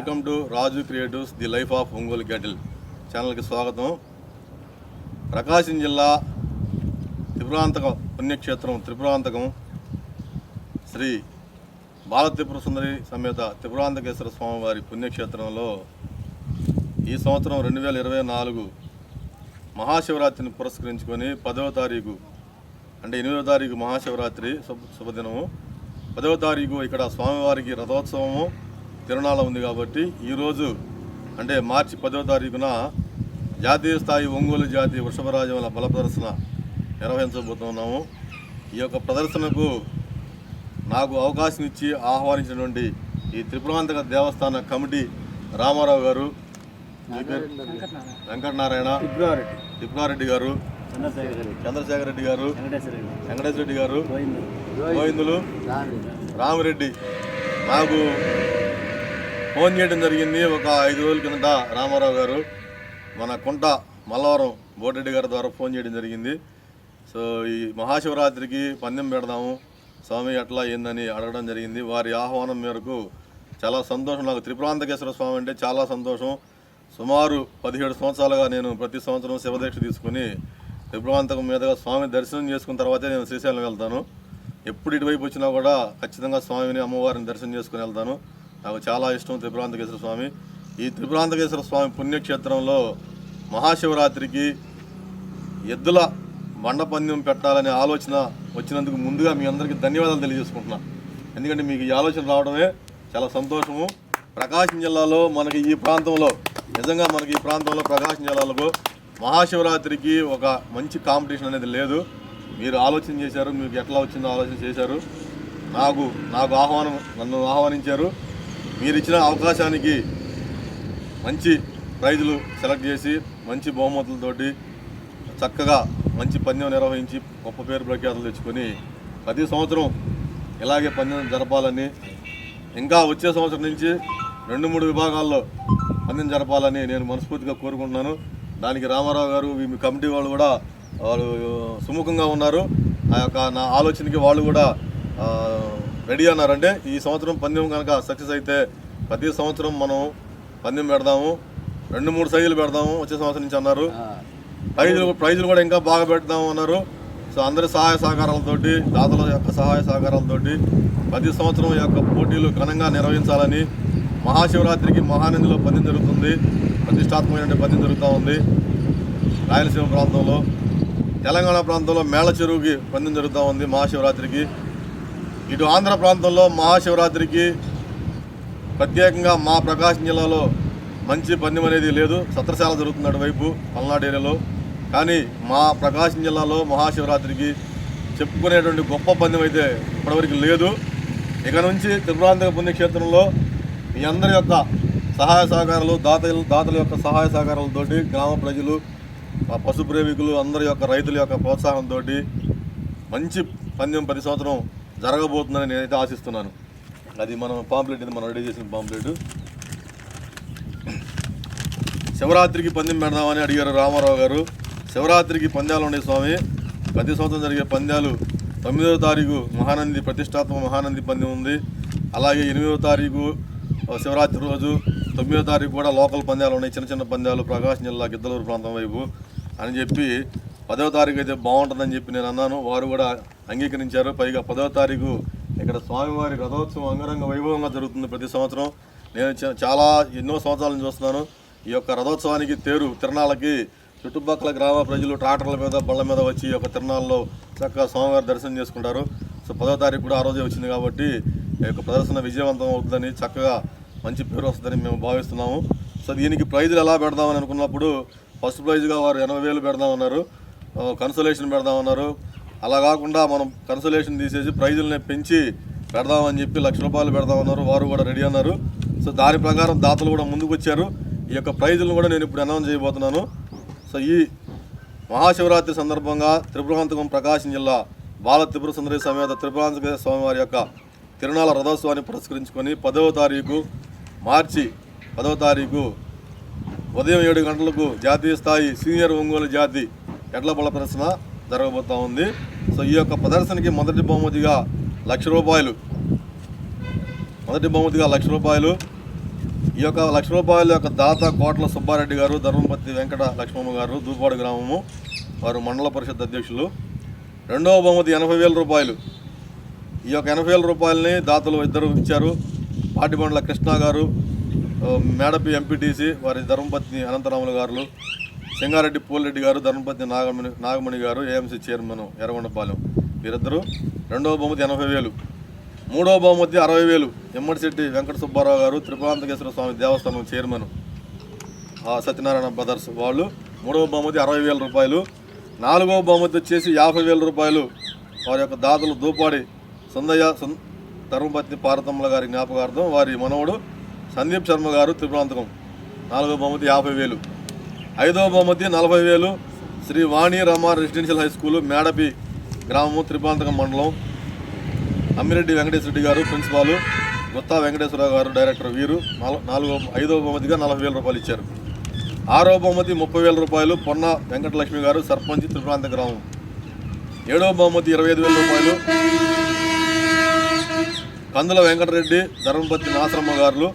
Welcome to Raju creatives the life of Ongole cattle ఛానల్కి స్వాగతం. ప్రకాశం జిల్లా త్రిపురాంతకం పుణ్యక్షేత్రం త్రిపురాంతకం శ్రీ బాల త్రిపుర సుందరి సమేత త్రిపురాంతకేశ్వర స్వామివారి పుణ్యక్షేత్రంలో ఈ సంవత్సరం రెండు వేల ఇరవై నాలుగు మహాశివరాత్రిని పురస్కరించుకొని పదవ తారీఖు అంటే ఎనిమిదవ తారీఖు మహాశివరాత్రి శుభ శుభదినము. పదవ తారీఖు ఇక్కడ స్వామివారికి రథోత్సవము. తిరునాళ ఉంది కాబట్టి ఈరోజు అంటే మార్చి పదవ తారీఖున జాతీయ స్థాయి ఒంగోలు జాతి వృషభరాజముల బల ప్రదర్శన నిర్వహించబోతున్నాము. ఈ యొక్క ప్రదర్శనకు నాకు అవకాశం ఇచ్చి ఆహ్వానించినటువంటి ఈ త్రిపురాంతక దేవస్థాన కమిటీ రామారావు గారు? వెంకటనారాయణ తిప్పారెడ్డి గారు చంద్రశేఖర్ రెడ్డి గారు వెంకటేశ్వర రెడ్డి గారు గోవిందు గోవిందులు రామిరెడ్డి. నాకు ఫోన్ చేయడం జరిగింది. ఒక ఐదు రోజుల కిందట రామారావు గారు మన కుంట మల్లవరం బోటరెడ్డి గారి ద్వారా ఫోన్ చేయడం జరిగింది. సో ఈ మహాశివరాత్రికి పందెం పెడదాము. స్వామి ఎట్లా ఏందని అడగడం జరిగింది. వారి ఆహ్వానం మేరకు చాలా సంతోషం. నాకు త్రిపురాంతకేశ్వర స్వామి అంటే చాలా సంతోషం. సుమారు పదిహేడు సంవత్సరాలుగా నేను ప్రతి సంవత్సరం శివదీక్ష తీసుకుని త్రిపురాంతకం మీదుగా స్వామి దర్శనం చేసుకున్న తర్వాతే నేను శ్రీశైలం వెళ్తాను. ఎప్పుడు ఇటువైపు వచ్చినా కూడా ఖచ్చితంగా స్వామిని అమ్మవారిని దర్శనం చేసుకుని వెళ్తాను. నాకు చాలా ఇష్టం త్రిపురాంతకేశ్వర స్వామి. ఈ త్రిపురాంతకేశ్వర స్వామి పుణ్యక్షేత్రంలో మహాశివరాత్రికి ఎద్దుల మండపందెం పెట్టాలనే ఆలోచన వచ్చినందుకు ముందుగా మీ అందరికీ ధన్యవాదాలు తెలియజేసుకుంటున్నా. ఎందుకంటే మీకు ఈ ఆలోచన రావడమే చాలా సంతోషము. ప్రకాశం జిల్లాలో మనకి ఈ ప్రాంతంలో నిజంగా మనకి ఈ ప్రాంతంలో ప్రకాశం జిల్లాలో మహాశివరాత్రికి ఒక మంచి కాంపిటీషన్ అనేది లేదు. మీరు ఆలోచన చేశారు మీకు ఎట్లా వచ్చిందో ఆలోచన చేశారు. నాకు నాకు ఆహ్వానం నన్ను ఆహ్వానించారు. మీరిచ్చిన అవకాశానికి మంచి ప్రైజులు సెలెక్ట్ చేసి మంచి బహుమతులతోటి చక్కగా మంచి పందెం నిర్వహించి గొప్ప పేరు ప్రఖ్యాతులు తెచ్చుకొని ప్రతి సంవత్సరం ఇలాగే పందెం జరపాలని ఇంకా వచ్చే సంవత్సరం నుంచి రెండు మూడు విభాగాల్లో పందెం జరపాలని నేను మనస్ఫూర్తిగా కోరుకుంటున్నాను. దానికి రామారావు గారు మీ కమిటీ వాళ్ళు కూడా వాళ్ళు సుముఖంగా ఉన్నారు. ఆ యొక్క నా ఆలోచనకి వాళ్ళు కూడా రెడీ అన్నారంటే ఈ సంవత్సరం పందెం కనుక సక్సెస్ అయితే ప్రతి సంవత్సరం మనం పందెం పెడదాము. రెండు మూడు సైజులు పెడదాము వచ్చే సంవత్సరం నుంచి అన్నారు. ప్రైజులు ప్రైజులు కూడా ఇంకా బాగా పెడతాము అన్నారు. సో అందరి సహాయ సహకారాలతోటి దాతల యొక్క సహాయ సహకారాలతోటి ప్రతి సంవత్సరం యొక్క పోటీలు ఘనంగా నిర్వహించాలని మహాశివరాత్రికి మహానందిలో పందెం జరుగుతుంది. ప్రతిష్టాత్మకమైన పందెం జరుగుతూ ఉంది. రాయలసీమ ప్రాంతంలో తెలంగాణ ప్రాంతంలో మేళ చెరువుకి పందెం జరుగుతూ ఉంది మహాశివరాత్రికి. ఇటు ఆంధ్ర ప్రాంతంలో మహాశివరాత్రికి ప్రత్యేకంగా మా ప్రకాశం జిల్లాలో మంచి పందెం అనేది లేదు. సత్రశాల జరుగుతుంది అటువైపు పల్నాడు ఏరియాలో. కానీ మా ప్రకాశం జిల్లాలో మహాశివరాత్రికి చెప్పుకునేటువంటి గొప్ప పందెం అయితే ఇప్పటివరకు లేదు. ఇక నుంచి త్రిపురాంతక పుణ్యక్షేత్రంలో మీ అందరి యొక్క సహాయ సహకారాలు దాతలు దాతల యొక్క సహాయ సహకారాలతోటి గ్రామ ప్రజలు ఆ పశు ప్రేమికులు అందరి యొక్క రైతుల యొక్క ప్రోత్సాహంతో మంచి పందెం ప్రతి సంవత్సరం జరగబోతుందని నేనైతే ఆశిస్తున్నాను. అది మనం పాంప్లెట్ ఇది మనం రెడీ చేసిన పాంప్లెట్. శివరాత్రికి పందెం పెడదామని అడిగారు రామారావు గారు. శివరాత్రికి పందాలు ఉన్నాయి స్వామి. ప్రతి సంవత్సరం జరిగే పందాలు తొమ్మిదవ తారీఖు మహానంది ప్రతిష్టాత్మక మహానంది పందెం ఉంది. అలాగే ఎనిమిదవ తారీఖు శివరాత్రి రోజు తొమ్మిదవ తారీఖు కూడా లోకల్ పందాలు ఉన్నాయి. చిన్న చిన్న పందాలు ప్రకాశం జిల్లా గిద్దలూరు ప్రాంతం వైపు అని చెప్పి పదవ తారీఖు అయితే బాగుంటుందని చెప్పి నేను అన్నాను. వారు కూడా అంగీకరించారు. పైగా పదవ తారీఖు ఇక్కడ స్వామివారి రథోత్సవం అంగరంగ వైభవంగా జరుగుతుంది ప్రతి సంవత్సరం. నేను చ- చాలా ఎన్నో సంవత్సరాల నుంచి చూస్తున్నాను. ఈ యొక్క రథోత్సవానికి తేరు తిరణాలకి చుట్టుపక్కల గ్రామ ప్రజలు ట్రాక్టర్ల మీద బళ్ళ మీద వచ్చి ఈ యొక్క తిరణాల్లో చక్కగా స్వామివారి దర్శనం చేసుకుంటారు. సో పదో తారీఖు కూడా ఆ రోజే వచ్చింది కాబట్టి ఈ యొక్క ప్రదర్శన విజయవంతం అవుతుందని చక్కగా మంచి పేరు వస్తుందని మేము భావిస్తున్నాము. సో దీనికి ప్రైజులు ఎలా పెడదామని అనుకున్నప్పుడు ఫస్ట్ ప్రైజ్గా వారు ఎనభై వేలు పెడదామన్నారు. కన్సలేషన్ పెడదామన్నారు. అలా కాకుండా మనం కన్సలేషన్ తీసేసి ప్రైజులని పెంచి పెడదామని చెప్పి లక్ష రూపాయలు పెడదామన్నారు. వారు కూడా రెడీ అన్నారు. సో దాని ప్రకారం దాతలు కూడా ముందుకు వచ్చారు. ఈ యొక్క ప్రైజులను కూడా నేను ఇప్పుడు అనౌన్స్ చేయబోతున్నాను. సో ఈ మహాశివరాత్రి సందర్భంగా త్రిపురాంతకం ప్రకాశం జిల్లా బాల త్రిపుర సుందరి సమేత త్రిపురాంతక స్వామివారి యొక్క తిరునాళ రథోత్సవాన్ని పురస్కరించుకొని పదవ తారీఖు మార్చి పదవ తారీఖు ఉదయం ఏడు గంటలకు జాతీయ స్థాయి సీనియర్ ఒంగోలు జాతి ఎడ్ల బల ప్రదర్శన జరగబోతూ ఉంది. సో ఈ యొక్క ప్రదర్శనకి మొదటి బహుమతిగా లక్ష రూపాయలు. మొదటి బహుమతిగా లక్ష రూపాయలు. ఈ యొక్క లక్ష రూపాయల యొక్క దాత కోట్ల సుబ్బారెడ్డి గారు ధర్మపతి వెంకట లక్ష్మమ్మ గారు దూపాడు గ్రామము వారు మండల పరిషత్ అధ్యక్షులు. రెండవ బహుమతి ఎనభై వేల రూపాయలు. ఈ యొక్క ఎనభై వేల రూపాయలని దాతలు ఇద్దరు ఇచ్చారు. పాటిబండ్ల కృష్ణ గారు మేడపి ఎంపీటీసీ వారి ధర్మపత్ని అనంతరాములు గారు సింగారెడ్డి పూలరెడ్డి గారు ధర్మపతి నాగమణి నాగమణి గారు ఏఎంసీ చైర్మన్ ఎర్రగొండపాలెం వీరిద్దరూ. రెండవ బహుమతి ఎనభై వేలు. మూడవ బహుమతి అరవై వేలు. ఎమ్మడిశెట్టి వెంకట సుబ్బారావు గారు త్రిపురాంతకేశ్వర స్వామి దేవస్థానం చైర్మన్. ఆ సత్యనారాయణ బ్రదర్స్ వాళ్ళు మూడవ బహుమతి అరవై వేల రూపాయలు. నాలుగవ బహుమతి వచ్చేసి యాభై వేల రూపాయలు. వారి యొక్క దాతలు దూపాడి సుందయ్య సున్ ధర్మపత్ని పార్వతమ్మల గారి జ్ఞాపకార్థం వారి మనవడు సందీప్ శర్మ గారు త్రిపురాంతకం. నాలుగవ బహుమతి యాభై వేలు. ఐదవ బహుమతి నలభై వేలు. Sri Vani Rama residential high school Medapi గ్రామము త్రిపాంతకం మండలం. అమ్మిరెడ్డి వెంకటేశ్వర రెడ్డి గారు ప్రిన్సిపాలు. గుత్తా వెంకటేశ్వరరావు గారు డైరెక్టర్ వీరు. నాలు- నాలుగో ఐదవ బహుమతిగా నలభై వేల రూపాయలు ఇచ్చారు. ఆరవ బహుమతి ముప్పై వేల రూపాయలు. పొన్న వెంకటలక్ష్మి గారు సర్పంచ్ త్రిప్రాంత గ్రామం. ఏడవ బహుమతి ఇరవై ఐదు వేల రూపాయలు. కందుల వెంకటరెడ్డి ధర్మపతి నాసరమ్మ గారు.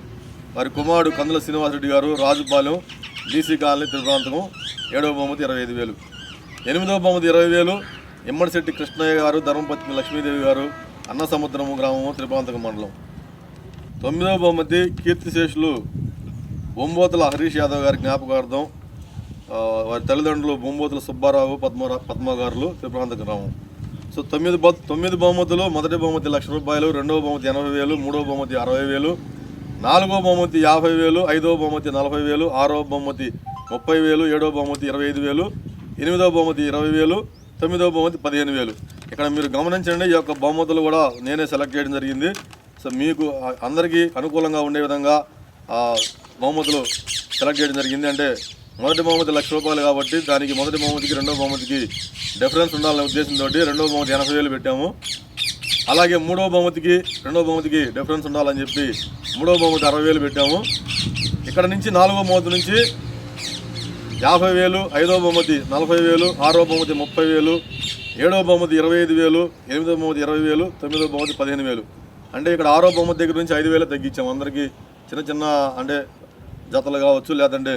వారి కుమారుడు కందుల శ్రీనివాసరెడ్డి గారు రాజుపాలెం. డీసీ కాలనీ త్రిపురాంతకం ఏడవ బహుమతి ఇరవై ఐదు వేలు. ఎనిమిదవ బహుమతి ఇరవై వేలు ఎమ్మడిశెట్టి కృష్ణయ్య గారు ధర్మపత్ని లక్ష్మీదేవి గారు అన్న సముద్రము గ్రామము త్రిపాంతకం మండలం. తొమ్మిదవ బహుమతి కీర్తిశేషులు బొంబోతుల హరీష్ యాదవ్ గారి జ్ఞాపకార్థం వారి తల్లిదండ్రులు బొంబోతుల సుబ్బారావు పద్మ పద్మ గారులు గ్రామం. సో తొమ్మిది తొమ్మిది బహుమతులు మొదటి బహుమతి లక్ష రూపాయలు రెండవ బహుమతి ఎనభై వేలు మూడవ బహుమతి అరవై వేలు నాలుగో బహుమతి యాభై వేలు ఐదో బహుమతి నలభై వేలు ఆరవ బహుమతి ముప్పై వేలు ఏడవ బహుమతి ఇరవై ఐదు వేలు ఎనిమిదో బహుమతి ఇరవై వేలు తొమ్మిదవ బహుమతి పదిహేను వేలు. ఇక్కడ మీరు గమనించండి ఈ యొక్క బహుమతులు కూడా నేనే సెలెక్ట్ చేయడం జరిగింది. సో మీకు అందరికీ అనుకూలంగా ఉండే విధంగా ఆ, బహుమతులు సెలెక్ట్ చేయడం జరిగింది. అంటే మొదటి బహుమతి లక్ష రూపాయలు కాబట్టి దానికి మొదటి బహుమతికి రెండవ బహుమతికి డిఫరెన్స్ ఉండాలనే ఉద్దేశంతో రెండవ బహుమతి ఎనభై వేలు పెట్టాము. అలాగే మూడవ బహుమతికి రెండవ బహుమతికి డిఫరెన్స్ ఉండాలని చెప్పి మూడవ బహుమతి అరవై వేలు పెట్టాము. ఇక్కడ నుంచి నాలుగవ బహుమతి నుంచి యాభై వేలు ఐదవ బహుమతి నలభై వేలు ఆరో బహుమతి ముప్పై వేలు ఏడవ బహుమతి ఇరవై ఐదు వేలు ఎనిమిదవ బహుమతి ఇరవై వేలు తొమ్మిదవ బహుమతి పదిహేను వేలు. అంటే ఇక్కడ ఆరో బహుమతి దగ్గర నుంచి ఐదు వేలు తగ్గించాము. అందరికీ చిన్న చిన్న అంటే జతలు కావచ్చు లేదంటే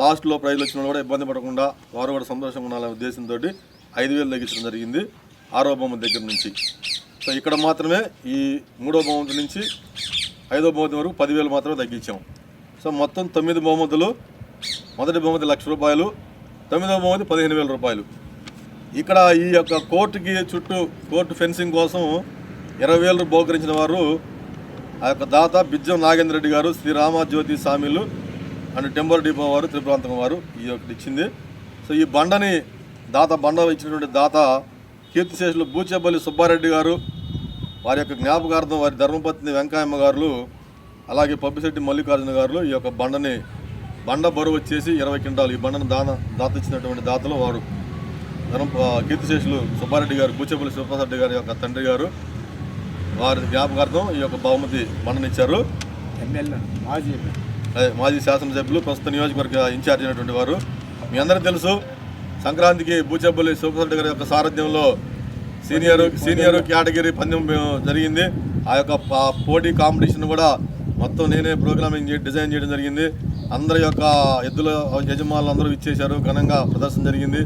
లాస్ట్లో ప్రైజ్లు వచ్చిన కూడా ఇబ్బంది పడకుండా వారు కూడా సంతోషంగా ఉండాలనే ఉద్దేశంతో ఐదు వేలు తగ్గించడం జరిగింది ఆరో బహుమతి దగ్గర నుంచి. సో ఇక్కడ మాత్రమే ఈ మూడో బహుమతి నుంచి ఐదో బహుమతి వరకు పదివేలు మాత్రమే తగ్గించాం. సో మొత్తం తొమ్మిది బహుమతులు మొదటి బహుమతి లక్ష రూపాయలు తొమ్మిదవ బహుమతి పదిహేను వేల రూపాయలు. ఇక్కడ ఈ యొక్క కోర్టుకి చుట్టూ కోర్టు ఫెన్సింగ్ కోసం ఇరవై వేలు బహుకరించిన వారు ఆ యొక్క దాత బిజ్జం నాగేంద్ర రెడ్డి గారు శ్రీ రామజ్యోతి స్వామిలు అండ్ టెంబర్ డిపో వారు త్రిపురాంతకం వారు ఈ యొక్క ఇచ్చింది. సో ఈ బండని దాత బండ ఇచ్చినటువంటి దాత కీర్తిశేషులు బూచేపల్లి సుబ్బారెడ్డి గారు వారి యొక్క జ్ఞాపకార్థం వారి ధర్మపత్ని వెంకయ్యమ్మ గారు అలాగే పబ్బిశెట్టి మల్లికార్జున గారు ఈ యొక్క బండని బండ బరువు వచ్చేసి ఇరవై క్వింటాలు. ఈ బండను దాన దాత ఇచ్చినటువంటి దాతలు వారు. ధర్మ కీర్తిశేషులు సుబ్బారెడ్డి గారు బూచేపల్లి సుబ్బారెడ్డి గారి యొక్క తండ్రి గారు. వారి జ్ఞాపకార్థం ఈ యొక్క బహుమతి బండనిచ్చారు. మాజీ మాజీ శాసనసభ్యులు ప్రస్తుత నియోజకవర్గ ఇన్ఛార్జ్ అయినటువంటి వారు. మీ అందరికీ తెలుసు సంక్రాంతికి బూచేపల్లి శివప్రసాద్ గారి యొక్క సారథ్యంలో సీనియర్ సీనియర్ కేటగిరీ పందెం జరిగింది. ఆ యొక్క పోటీ కాంపిటీషన్ కూడా మొత్తం నేనే ప్రోగ్రామింగ్ డిజైన్ చేయడం జరిగింది. అందరి యొక్క ఎద్దుల యజమానులు అందరూ ఇచ్చేశారు ఘనంగా ప్రదర్శన జరిగింది.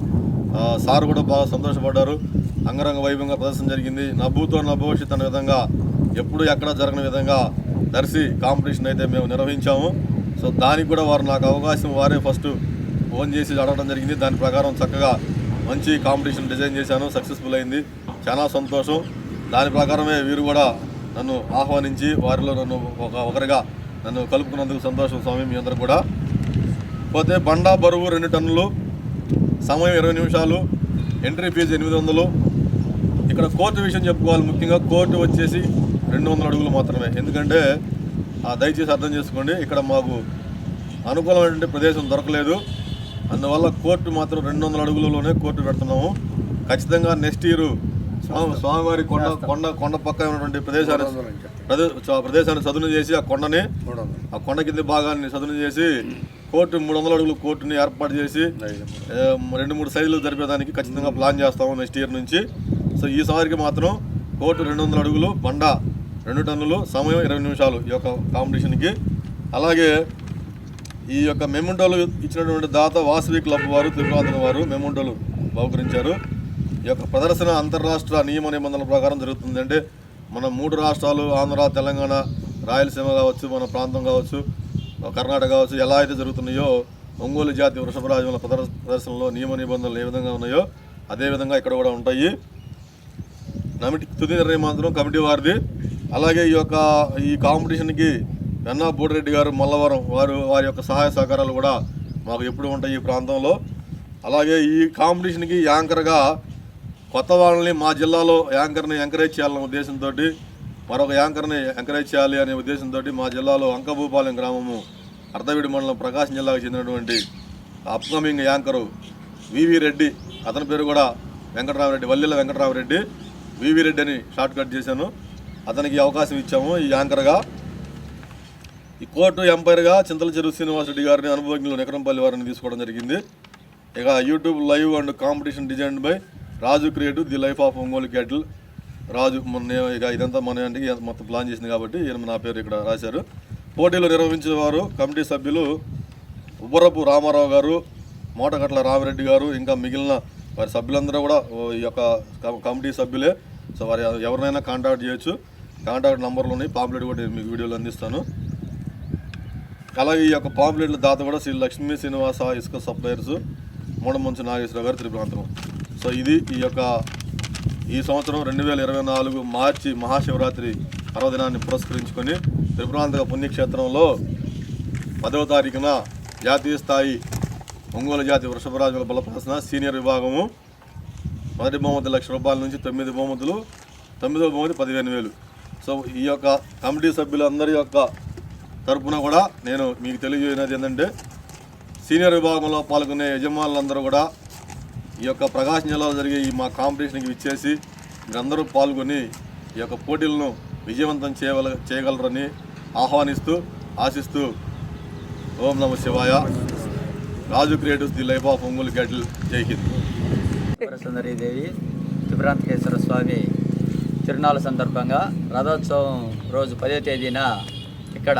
సార్ కూడా బాగా సంతోషపడ్డారు. అంగరంగ వైభవంగా ప్రదర్శన జరిగింది. నవ్వుతో నా భవిష్యత్ అనే విధంగా ఎప్పుడు ఎక్కడ జరగని విధంగా దర్శి కాంపిటీషన్ అయితే మేము నిర్వహించాము. సో దానికి కూడా వారు నాకు అవకాశం వారే ఫస్ట్ ఫోన్ చేసి అడగడం జరిగింది. దాని ప్రకారం చక్కగా మంచి కాంపిటీషన్ డిజైన్ చేశాను. సక్సెస్ఫుల్ అయింది. చాలా సంతోషం. దాని ప్రకారమే వీరు కూడా నన్ను ఆహ్వానించి వారిలో నన్ను ఒక ఒకరిగా నన్ను కలుపుకున్నందుకు సంతోషం స్వామి మీ అందరూ కూడా. పోతే బండా బరువు రెండు టన్నులు సమయం ఇరవై నిమిషాలు ఎంట్రీ ఫీజు ఎనిమిది వందలు. ఇక్కడ కోర్టు విషయం చెప్పుకోవాలి ముఖ్యంగా కోర్టు వచ్చేసి రెండు వందల అడుగులు మాత్రమే. ఎందుకంటే ఆ, దయచేసి అర్థం చేసుకోండి ఇక్కడ మాకు అనుకూలమైనటువంటి ప్రదేశం దొరకలేదు. అందువల్ల కోర్టు మాత్రం రెండు వందల అడుగులలోనే కోర్టు పెడుతున్నాము. ఖచ్చితంగా నెక్స్ట్ ఇయర్ స్వామివారి కొండ కొండ కొండ పక్కన ఉన్నటువంటి ప్రదేశాన్ని ప్రదేశాన్ని చదును చేసి ఆ కొండని ఆ కొండ కింద భాగాన్ని చదును చేసి కోర్టు మూడు వందల అడుగులు కోర్టుని ఏర్పాటు చేసి రెండు మూడు సైజులు జరిపేదానికి ఖచ్చితంగా ప్లాన్ చేస్తాము నెక్స్ట్ ఇయర్ నుంచి. సో ఈ సారికి మాత్రం కోర్టు రెండు వందల అడుగులు బండ రెండు టన్నులు సమయం ఇరవై నిమిషాలు ఈ యొక్క కాంపిటీషన్కి అలాగే ఈ యొక్క మెమెంటోలు ఇచ్చినటువంటి దాత వాసవి క్లబ్ వారు తిరుపతి వారు మెమెంటోలు బహుకరించారు. ఈ యొక్క ప్రదర్శన అంతర్రాష్ట్ర నియమ నిబంధనల ప్రకారం జరుగుతుంది. అంటే మన మూడు రాష్ట్రాలు ఆంధ్ర తెలంగాణ రాయలసీమ కావచ్చు మన ప్రాంతం కావచ్చు కర్ణాటక కావచ్చు ఎలా అయితే జరుగుతున్నాయో ఒంగోలు జాతి వృషభరాజుల ప్రదర్ ప్రదర్శనలో నియమ నిబంధనలు ఏ విధంగా ఉన్నాయో అదేవిధంగా ఇక్కడ కూడా ఉంటాయి. కమిటీ తుది నిర్ణయం మాత్రం కమిటీ వారిది. అలాగే ఈ యొక్క ఈ కాంపిటీషన్కి వెన్నా బోడిరెడ్డి గారు మల్లవరం వారు వారి యొక్క సహాయ సహకారాలు కూడా మాకు ఎప్పుడు ఉంటాయి ఈ ప్రాంతంలో. అలాగే ఈ కాంపిటీషన్కి యాంకర్గా కొత్త వాళ్ళని మా జిల్లాలో యాంకర్ని ఎంకరేజ్ చేయాలనే ఉద్దేశంతో మరొక యాంకర్ని ఎంకరేజ్ చేయాలి అనే ఉద్దేశంతో మా జిల్లాలో అంకభూపాలెం గ్రామము అర్ధవీడి మండలం ప్రకాశం జిల్లాకు చెందినటువంటి అప్కమింగ్ యాంకరు వివి రెడ్డి. అతని పేరు కూడా వెంకటరామరెడ్డి వల్లెల వెంకటరామరెడ్డి వివి రెడ్డి అని షార్ట్ కట్ చేశాను. అతనికి అవకాశం ఇచ్చాము ఈ యాంకర్గా. ఈ కోర్టు ఎంపైర్గా చింతల చెరువు శ్రీనివాసరెడ్డి గారిని అనుభవజ్ఞులు నికరంపల్లి వారిని తీసుకోవడం జరిగింది. ఇక YouTube live and competition design by Raju create the life of Ongole cattle. Raju మొన్న ఇక ఇదంతా మన అంటే మొత్తం ప్లాన్ చేసింది కాబట్టి ఈయన నా పేరు ఇక్కడ రాశారు. పోటీలు నిర్వహించేవారు కమిటీ సభ్యులు ఉబ్బరపు రామారావు గారు మోటగట్ల రామిరెడ్డి గారు ఇంకా మిగిలిన వారి సభ్యులందరూ కూడా ఈ యొక్క కమిటీ సభ్యులే. సో వారి ఎవరినైనా కాంటాక్ట్ చేయొచ్చు. కాంటాక్ట్ నంబర్లు ఉన్నాయి పాంప్లెట్ కూడా నేను మీకు వీడియోలు అందిస్తాను. అలాగే ఈ యొక్క పాంప్లెట్ల దాత కూడా శ్రీ లక్ష్మీ శ్రీనివాస ఇసుక సప్లయర్స్ మూడమంచు నాగేశ్వరరావు గారు త్రిపురాంతరం సో ఇది ఈ యొక్క ఈ సంవత్సరం రెండు వేల ఇరవై నాలుగు మార్చి మహాశివరాత్రి పర్వదినాన్ని పురస్కరించుకొని త్రిపురాంతక పుణ్యక్షేత్రంలో పదవ తారీఖున జాతీయ స్థాయి ఒంగోలు జాతి వృషభరాజుల బలపరచిన సీనియర్ విభాగము మొదటి బహుమతి లక్ష రూపాయల నుంచి తొమ్మిది బహుమతులు తొమ్మిదవ బహుమతి పదిహేను వేలు. సో ఈ యొక్క కమిటీ సభ్యులందరి యొక్క తరఫున కూడా నేను మీకు తెలియజేయనది ఏంటంటే సీనియర్ విభాగంలో పాల్గొనే యజమానులందరూ కూడా ఈ యొక్క ప్రకాశం జిల్లాలో జరిగే ఈ మా కాంపిటీషన్కి ఇచ్చేసి మీరందరూ పాల్గొని ఈ యొక్క పోటీలను విజయవంతం చేయగల చేయగలరని ఆహ్వానిస్తూ ఆశిస్తూ ఓం నమ శివాయ. Raju creatives the life of Ongole cattle. జై హింద్. త్రిపురాంతకేశ్వర స్వామి తిరునాళ్ళ సందర్భంగా రథోత్సవం రోజు పదో తేదీన ఇక్కడ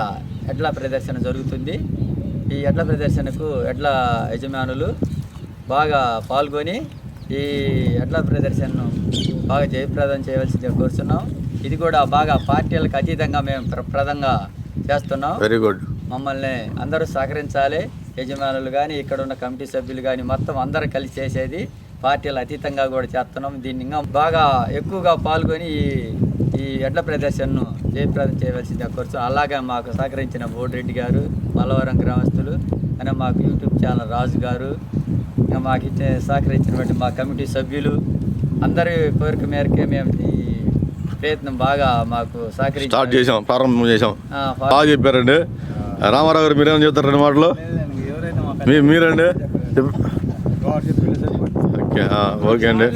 ఎడ్ల ప్రదర్శన జరుగుతుంది. ఈ ఎడ్ల ప్రదర్శనకు ఎడ్ల యజమానులు బాగా పాల్గొని ఈ ఎడ్ల ప్రదర్శనను బాగా జయప్రదం చేయవలసిందిగా కోరుతున్నాం ఇది కూడా బాగా పార్టీలకు అతీతంగా మేము ప్ర- ప్రదంగా చేస్తున్నాం. వెరీ గుడ్ మమ్మల్ని అందరూ సహకరించాలి. యజమానులు కానీ ఇక్కడ ఉన్న కమిటీ సభ్యులు కానీ మొత్తం అందరూ కలిసి చేసేది పార్టీలు అతీతంగా కూడా చేస్తున్నాం. దీన్ని ఇంకా బాగా ఎక్కువగా పాల్గొని ఈ ఈ ఎడ్ల ప్రదర్శనను జయప్రదం చేయవలసిందిగా కోరుతున్నాం అలాగే మాకు సహకరించిన బోడిరెడ్డి గారు మల్లవరం గ్రామస్తులు అని మాకు యూట్యూబ్ ఛానల్ రాజు గారు ఇంకా మాకు ఇచ్చే సహకరించినటువంటి మా కమిటీ సభ్యులు అందరి కోరిక మేరకే మేము ఈ ప్రయత్నం బాగా మాకు స్టార్ట్ సహకరించి చేసాం ప్రారంభం చేసాం ఆ, బాగా చెప్పారండి. రామారావు గారు మీరేమని చెప్తారు రెండు మాటలు? మీరండి? ఓకే ఆ, ఓకే అండి.